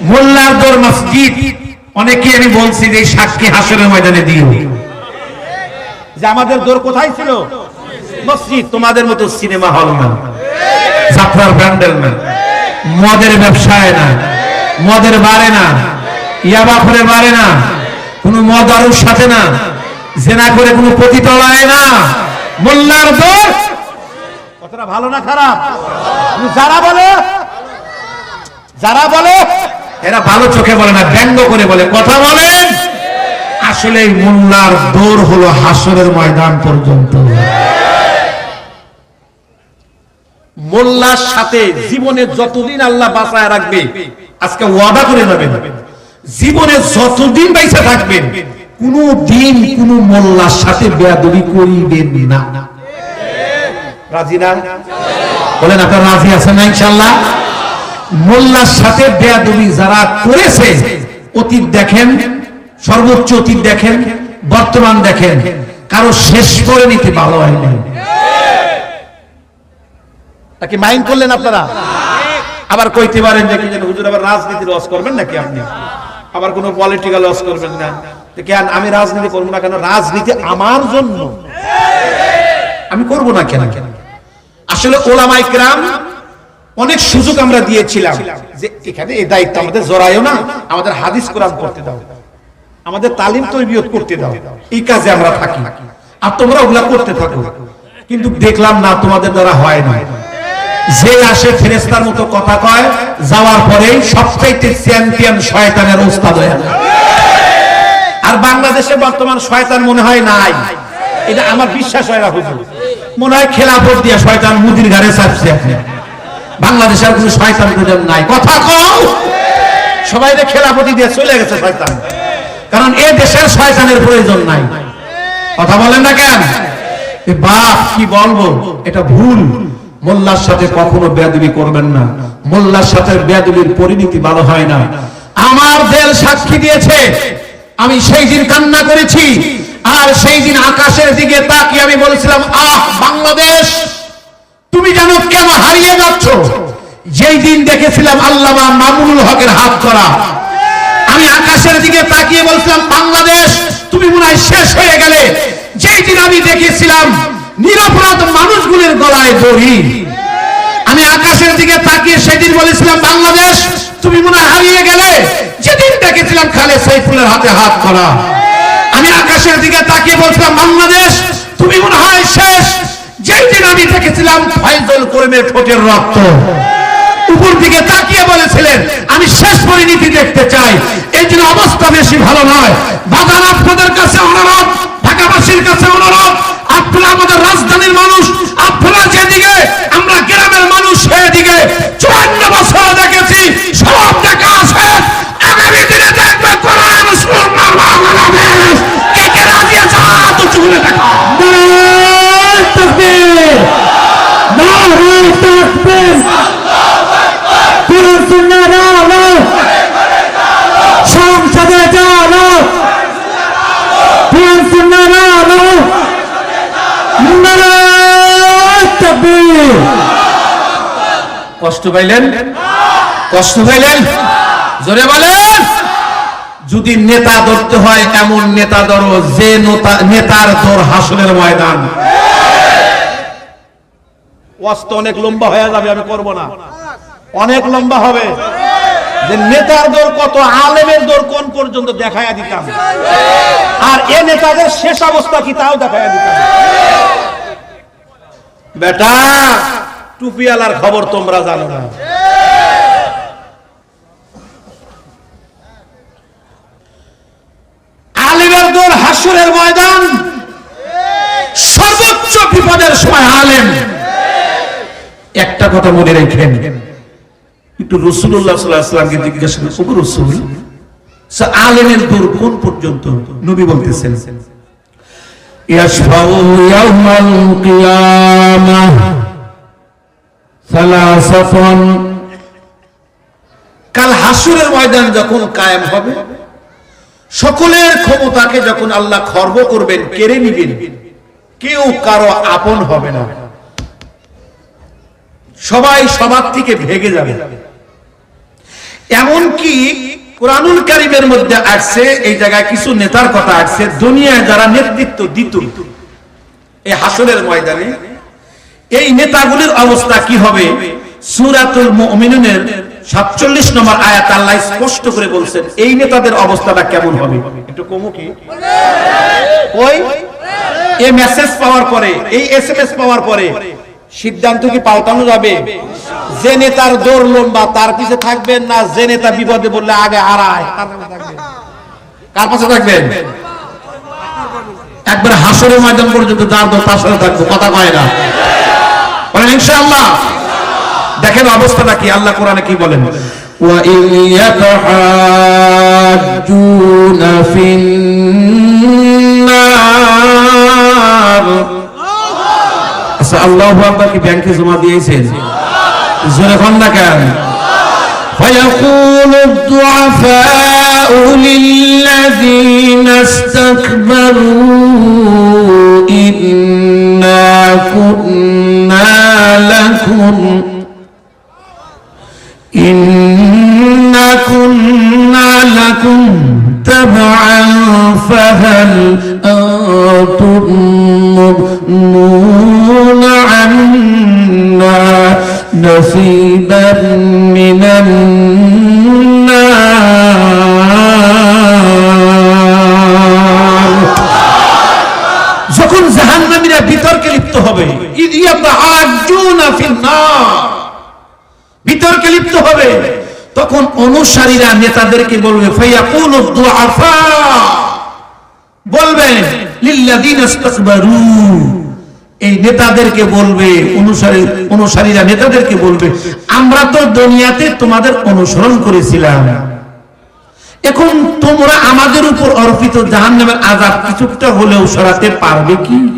মোল্লার মসজিদ অনেকে আমি বলছি যে সাক্ষী হাসরের ময়দানে দিও। যে আমাদের দোর কোথায় ছিল? মসজিদ তোমাদের মতো সিনেমা হল না। জাফরার ব্র্যান্ডেল না। মদের ব্যবসায় না। মদের বারে না। ইয়াবা করে বারে না। কোনো মদ আরুর সাথে না। জেনা করে কোনো পতিতলায় না। মোল্লার দোর কথাটা ভালো না খারাপ? যারা বলে যারা বলে এরা ভালো চোখে বলে না, ব্যঙ্গ করে বলে। কথা বলেন? আসলে মোল্লার দৌড় হলো হাসরের ময়দান পর্যন্ত। মোল্লার সাথে জীবনে যতদিন আল্লাহ বাঁচায় রাখবে, আজকে ওয়াদা করে যাবেন জীবনে যতদিন বাইসা থাকবেন, কোন দিন কোন মোল্লার সাথে বেয়াদবি করিবেন না। রাজি না? বলেন, আপনার রাজি আছেন না ইনশাল্লাহ? মোল্লার সাথে বেয়াদবি যারা করেছে অতীত দেখেন সর্বোচ্চ অতীত দেখেন বর্তমান দেখেন কারও শেষ করে নিতে ভালো হয়নি মাইন্ড করলেন আপনারা? আবার কইতে পারেন যে কি হুজুর আবার রাজনীতি লস করবেন নাকি আপনি? আবার কোনো পলিটিক্যাল লস করবেন না। কেন আমি রাজনীতি করব না কেন? রাজনীতি আমার জন্য। আমি করব না কেন? কেন আসলে ওলামাই ক্রাম অনেক সুযোগ আমরা দিয়েছিলাম যে এখানে এই দায়িত্ব আমাদের জড়াইও না, আমাদের হাদিস কোরআন করতে দাও, আমাদের তালিম তৈরিয়ত করতে দাও, এই কাজে আমরা থাকি। আর তোমরা ওগুলা করতে থাকো। কিন্তু দেখলাম না, তোমাদের দ্বারা হয় না। যে আসে ফেরেস্তার মতো কথা কয়, যাওয়ার পরে সবচাইতে চ্যাম্পিয়ন শয়তানের ওস্তাদ হয়ে। আর বাংলাদেশে বর্তমান শয়তান মনে হয় নাই। এটা আমার বিশ্বাস হয় না, হুজুর। মনে হয় খেলাফত দিয়ে শয়তান মুদির ঘরে চাপছে আপনি। বাংলাদেশের কোনো শয়তান খুঁজে নাই। কথা কও। সবাই খেলাপতি দিয়ে চলে গেছে শয়তান। কারণ এ দেশের শয়তানের প্রয়োজন নাই। কথা বলেন না কেন? বাপ, কি বলব? এটা ভুল। মোল্লার সাথে কখনো বেয়াদবি করবেন না। মোল্লার সাথে বেয়াদবির পরিণতি ভালো হয় না। আমার দেল সাক্ষী দিয়েছে। আমি সেই দিন কান্না করেছি। আর সেই দিন আকাশের দিকে তাকিয়ে আমি বলেছিলাম, আহ, বাংলাদেশ! জানো কেন হারিয়ে যাচ্ছ? যেই দিন দেখেছিলাম আল্লামা মামুনুল হকের হাত করা আমি আকাশের দিকে তাকিয়ে বলছিলাম, বাংলাদেশ, তুমি মনে শেষ হয়ে গেলে। যেই দিন আমি দেখেছিলাম, নিরপরাধ মানুষগুলির গলায় দড়ি। আমি আকাশের দিকে তাকিয়ে সেদিন বলেছিলাম, বাংলাদেশ, তুমি মনে হারিয়ে গেলে। যেদিন দেখেছিলাম খালে সাইফুলের হাতে হাত করা আমি আকাশের দিকে তাকিয়ে বলছিলাম, বাংলাদেশ, তুমি মনে হয় শেষ আমি দেখেছিলাম ফয়জল করিমের ঠোঁটের রক্ত। উপর দিকে তাকিয়ে বলেছিলেন, আমি শেষ পরিণতি দেখতে চাই। এই জন্য অবস্থা বেশি ভালো নয়। বাজার আপনাদের কাছে অনুরোধ, ঢাকাবাসীর কাছে অনুরোধ, আপনারা আমাদের রাজধানীর মানুষ, আপনারা যেদিকে, আমরা গ্রামের মানুষ সেদিকে চুয়ান্ন বছর দেখেছি, সব কষ্ট পাইলেন? কষ্ট পাইলেন? জোরে বলেন। যদি নেতা ধরতে হয় এমন নেতা ধরো? যে নেতার তোর হাসনের ময়দান। ওয়াস্ত অনেক লম্বা হয়ে যাবে আমি করব না। অনেক লম্বা হবে। যে নেতার দর কত আলেমের দর কোন পর্যন্ত দেখায়া দিতাম? আর এ নেতাদের শেষ অবস্থা কি তাও দেখায়া দিতাম। বেটা টুপিয়ালার খবর তোমরা জানো না। হাসুরের ময়দান সর্বোচ্চ বিপদের সময় একটা কথা মনে রেখেন, একটু রসুল্লাহ জিজ্ঞাসা আলেমের দূর পর্যন্ত? বলতেছেন কাল হাসুরের ময়দান যখন কায়েম হবে, সকলের ক্ষমতাকে যখন আল্লাহ খর্ব করবেন, কেড়ে নিবেন, কেউ কারও আপন হবে না। সবাই সবার থেকে ভেগে যাবে। এমনকি কোরআনুল কারিমের মধ্যে আসছে, এই জায়গায় কিছু নেতার কথা আসছে, দুনিয়ায় যারা নেতৃত্ব দিত, এই হাসনের ময়দানে এই নেতাগুলির অবস্থা কি হবে? সুরাতুল মুমিনুনের 47 নম্বর আয়াত আল্লাহ স্পষ্ট করে বলছেন, এই নেতাদের অবস্থাটা কেমন হবে? একটু কমু কি? ওই? এই মেসেজ পাওয়ার পরে, এই এসএমএস পাওয়ার পরে সিদ্ধান্ত কি পাল্টানো যাবে? যে নেতার দৌড় লম্বা, তার পিছে থাকবেন না? যে নেতা বিপদে বললে আগে হারায়? কার পাশে থাকবেন? একবার হাসরের ময়দান পর্যন্ত যার দল তার থাকব, কথা কয় না। বলেন ইনশাআল্লাহ দেখেন অবস্থাটা কি আল্লাহ কোরআনে কি বলেন وإذ يتحاجون في النار আচ্ছা আল্লাহু আকবার কি ব্যাংকে জমা দিয়েছেন জোরে কোন না কেন فيقول الضعفاء للذين استكبروا إنا كنا لكم إنا كنا لكم تبعا فهل أنتم مغنون عنا نصيبا من النار জাহান্নামীরা বিতর্কে লিপ্ত হবে। বিতর্কে লিপ্ত হবে। তখন অনুসারীরা নেতাদেরকে বলবে ফায়াকুলু দুআফা। বলবে, লিল্লাযিনা ইসতাকবারু। এই নেতাদেরকে বলবে, অনুসারী, অনুসারীরা নেতাদেরকে বলবে, আমরা তো দুনিয়াতে তোমাদের অনুসরণ করেছিলাম। এখন তোমরা আমাদের উপর অর্পিত জাহান নামের আযাব কিছুটা হলেও সরাতে পারবে কি?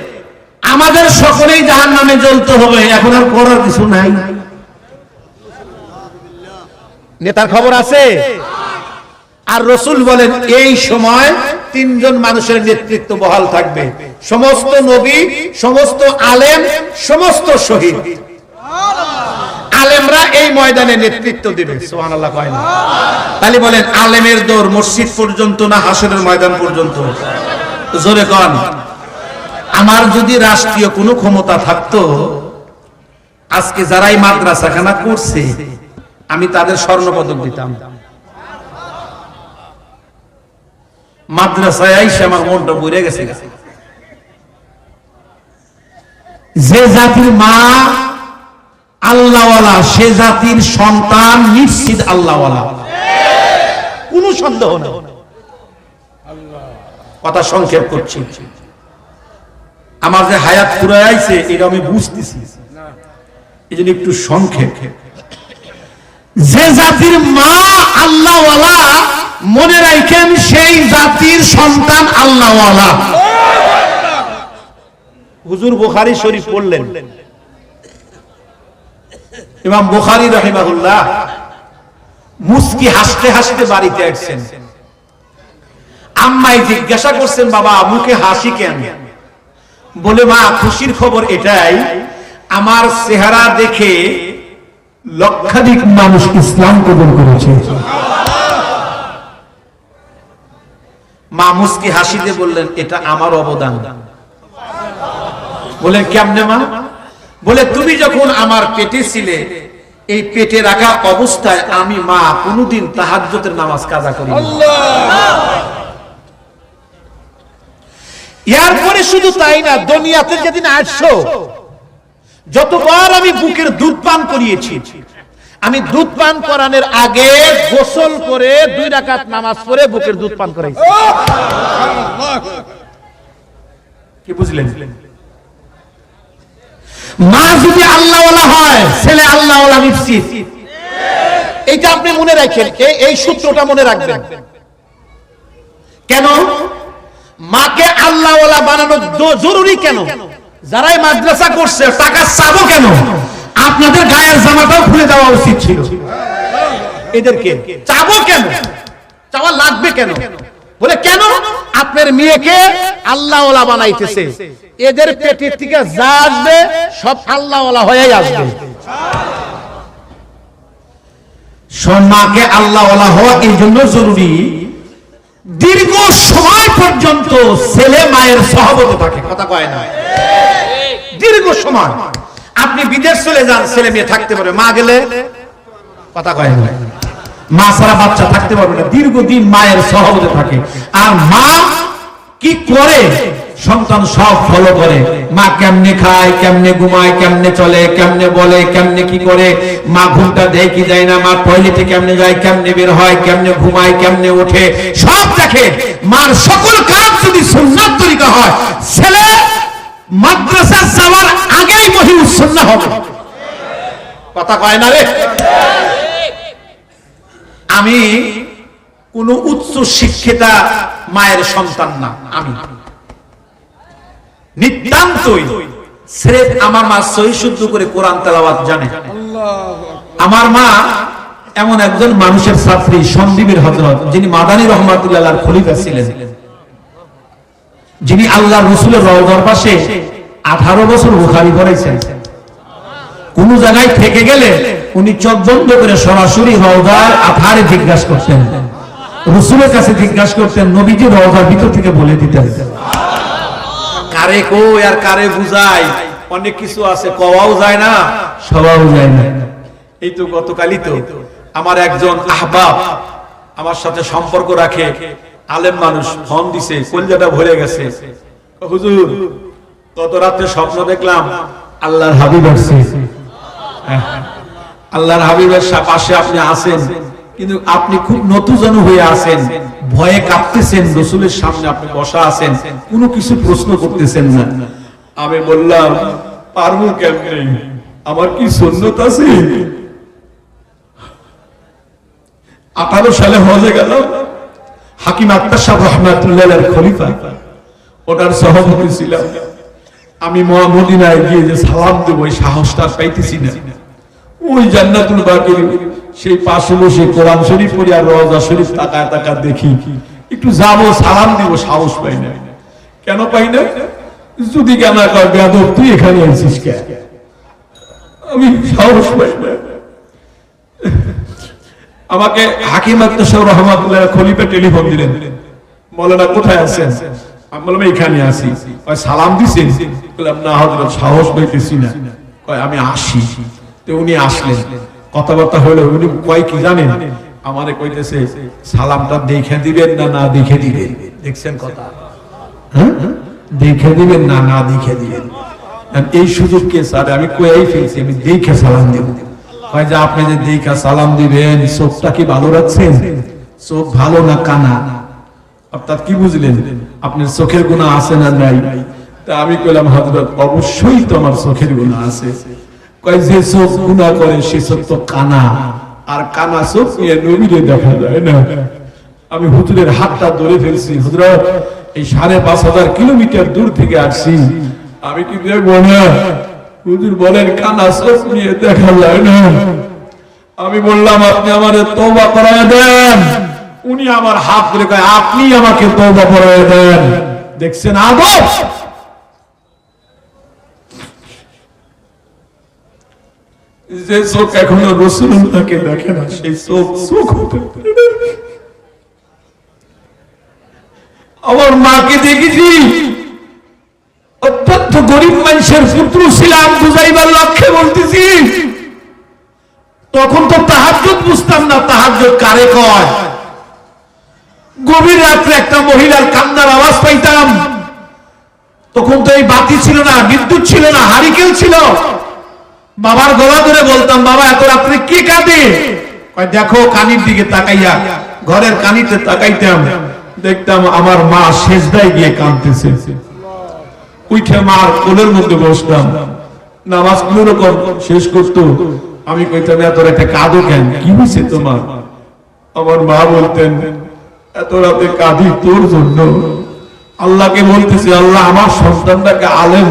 আমাদের সকলেই জাহান নামে জ্বলতে হবে এখন আর করার কিছু নাই। নেতার খবর আছে? আর রসুল বলেন এই সময় তিনজন মানুষের নেতৃত্ব বহাল থাকবে। সমস্ত নবী সমস্ত আলেম সমস্ত শহীদ। আলেমরা এই ময়দানে নেতৃত্ব দিবে। সুবহানাল্লাহ কয় না। তাহলে বলেন আলেমের দৌড় মসজিদ পর্যন্ত না হাসরের ময়দান পর্যন্ত? জোরে কন। আমার যদি রাষ্ট্রীয় কোনো ক্ষমতা থাকতো, আজকে যারাই মাদ্রাসাখানা করছে, আমি তাদের স্বর্ণপদক দিতাম। মাদ্রাসায় আইসে আমার মনটা বুড়ে গেছে। যে জাতির মা আল্লাহওয়ালা, সে জাতির সন্তান নিশ্চিত আল্লাহওয়ালা। কোন সন্দেহ নেই। কথা সংক্ষেপ করছি। আমার যে হায়াত পুরো আইছে, এটা আমি বুঝতেছি। এই জন্য একটু সংক্ষেপ। যে জাতির মা আল্লাহওয়ালা মনে রাখেন, সেই জাতির সন্তান আল্লাহওয়ালা। হুজুর বুখারী শরীফ পড়লেন। ইমাম বুখারী রাহিমাহুল্লাহ মুস্কি হাসতে হাসতে বাড়িতে আসছেন। আম্মাই জিজ্ঞাসা করছেন, বাবা, মুখে হাসি কেন? বলে, মা, খুশির খবর এটাই, আমার চেহারা দেখে লক্ষাধিক মানুষ ইসলাম কবুল করেছে। মা মুস্কি হাসিতে বললেন, এটা আমার অবদান। বলেন কেমনে মা? বলে, তুমি যখন আমার পেটে ছিলে, এই পেটে রাখা অবস্থায় আমি মা কোনোদিন তাহাজ্জতের নামাজ কাজা করি এরপরে শুধু তাই না, দুনিয়াতে যেদিন আসছো, যতবার আমি বুকের দুধ পান করিয়েছি, আমি দুধ পান করানোর আগে গোসল করে দুই রাকাত নামাজ পড়ে বুকের দুধ পান করাইছি। কি বুঝলেন? মা যদি আল্লাহওয়ালা হয়, ছেলে আল্লাহওয়ালা নিশ্চিত। এইটা আপনি মনে রাখেন এই সূত্রটা মনে রাখবেন। কেন? মাকে আল্লাহ বানানো জরুরি কেন? যারাই মাদ্রাসা করছে, টাকা চাবো কেন? আপনাদের গায়ের জামাটাও খুলে দেওয়া উচিত ছিল। এদেরকে চাবো কেন? চাওয়া লাগবে কেন? বলে, কেন? আপনার মেয়েকে আল্লাহ বানাইতেছে। এদের পেটের থেকে যা আসবে, সব আল্লাহ হয়ে আসবে। সব মাকে আল্লাহ হওয়া এই জন্য জরুরি দীর্ঘ সময় পর্যন্ত ছেলে মায়ের সহবতে থাকে, কথা কয় না। দীর্ঘ সময়। আপনি বিদেশ চলে যান, ছেলে মেয়ে থাকতে পারে মা গেলে? কথা কয় না। মা ছাড়া বাচ্চা থাকতে পারবে না। দীর্ঘদিন মায়ের সহবতে থাকে। আর মা কি করে? সন্তান সব ফলো করে। মা কেমনে খায়, কেমনে ঘুমায়, কেমনে চলে, কেমনে বলে, কেমনে কি করে? মা ঘুমটা দেয় কি যায় না, মা টয়লেটে কেমনে যায়, কেমনে বের হয়, কেমনে ঘুমায়, কেমনে ওঠে, সব দেখে। মার সকল কাজ যদি সুন্নাত তরিকা হয়, ছেলে মাদ্রাসা যাওয়ার আগেই মহি উৎসন্ন হবে। কথা কয় না রে? আমি কোন উচ্চ শিক্ষিতা মায়ের সন্তান না, আমি। নিতান্তই স্রেফ আমার মা সহি শুদ্ধ করে কোরআন তেলাওয়াত জানে। আমার মা এমন একজন মানুষের ছাত্রী, সন্দীপের হজরত, যিনি মাদানী রহমাতুল্লাহ খলিফা ছিলেন। যিনি আল্লাহ রসুলের রওজার পাশে আঠারো বছর বুখারি পড়াইছেন। কোন জায়গায় থেকে গেলে উনি চোখ বন্ধ করে সরাসরি রওজার আধারে জিজ্ঞাসা করতেন। রসুলের কাছে জিজ্ঞাসা করতেন নবীজি রওজার ভিতর থেকে বলে দিতেন। কারে কই আর কারে বুঝাই? অনেক কিছু আছে কওয়াও যায় না। সবাও যায় না। এই তো গতকালই তো আমার একজন আহবাব আমার সাথে সম্পর্ক রাখে আলেম মানুষ ফোন দিছে কলজাটা ভরে গেছে। হুজুর গত রাতে স্বপ্ন দেখলাম আল্লাহর হাবিব আসছে। আল্লাহর হাবিবের পাশে আপনি আছেন। কিন্তু আপনি খুব নতুজন হয়ে আছেন, ভয়ে কাঁপতেছেন, রসুলের সামনে আপনি বসা আছেন, কোনো কিছু প্রশ্ন করতেছেন না। আমি বললাম, পারব কেমনে? আমার কি সুন্নত আছে? আঠারো সালে হজে গেল হাকিম আক্তার সাহেব রহমাতুল্লাহ খলিফা ওটার সভাপতি ছিলাম। আমি মহামদিনায় গিয়ে যে সালাম দেবো ওই সাহসটা পাইতেছি না। ওই জান্নাতুল সেই পাশে বসে কোরআন শরীফ পড়ি আর রওজা শরীফ তাকায় তাকা দেখি, একটু যাব, সালাম দিব, সাহস পাই না। কেন পাই না? যদি কেন কর তুই এখানে আছিস কে? আমি সাহস পাই না। আমাকে হাকিম আক্তার রহমাতুল্লাহ খলিফা টেলিফোন দিলেন। বলে না কোথায় আছেন? আমি বললাম, এখানে আছি। কয়, সালাম দিছেন? বললাম, না, হযরত, সাহস পাইতেছি না। কয়, আমি আসি। তো উনি আসলেন। কথাবার্তা হলো উনি কয় কি জানেন? আমারে কইতেছে, সালামটা দেখে দিবেন না না দেখে দিবেন? দেখছেন কথা? হ্যাঁ? দেখে দিবেন না না দেখে দিবেন? এই সুযোগ কে স্যার? আমি কয়েই ফেলছি, আমি দেখে সালাম দেব। হয় যে, আপনি যে দেখা সালাম দিবেন, চোখটা কি ভালো রাখছেন? চোখ ভালো না কানা? অর্থাৎ কি বুঝলেন? আপনার চোখের গুণা আছে না নাই? তা আমি কইলাম, হযরত, অবশ্যই তো আমার চোখের গুণা আছে। আমি হাতটা ধরে ফেলছি এই সাড়ে পাঁচ হাজার কিলোমিটার দূর থেকে আসছি। আমি কি দেখব না? হুজুর বলেন, কানা চোখ নিয়ে দেখা যায় না। আমি বললাম, আপনি আমার তৌবা করায় দেন। উনি আমার হাত ধরে কয়, আপনি আমাকে তৌবা করায় দেন। দেখছেন আদব? যে চোখ এখনও রসুল্লাহকে দেখে না, সেই চোখ চোখ আমার মাকে দেখেছি। অত্যন্ত গরিব মানুষের পুত্র ছিলাম, বুঝাইবার লক্ষ্যে বলতেছি। তখন তো তাহাজ্জুদ বুঝতাম না, তাহাজ্জুদ কারে কয়? গভীর রাত্রে একটা মহিলার কান্নার আওয়াজ পাইতাম। তখন তো এই বাতি ছিল না, বিদ্যুৎ ছিল না হারিকেল ছিল। বাবার গলা ধরে বলতাম, বাবা, এত রাত্রে কে কাঁদে? দেখো, কানির দিকে তাকাইয়া, ঘরের কানিতে তাকাইতাম, দেখতাম আমার মা শেষদায় গিয়ে কাঁদতেছে। উঠে মার কোলের মধ্যে বসতাম। নামাজ রকম শেষ করতো, আমি কইতাম, এত একটা কাঁদো কেন? কি হয়েছে তোমার? আমার মা বলতেন, এত রাতে কাঁদি তোর জন্য। আল্লাহকে বলতেছি, আল্লাহ, আমার সন্তানটাকে দিন।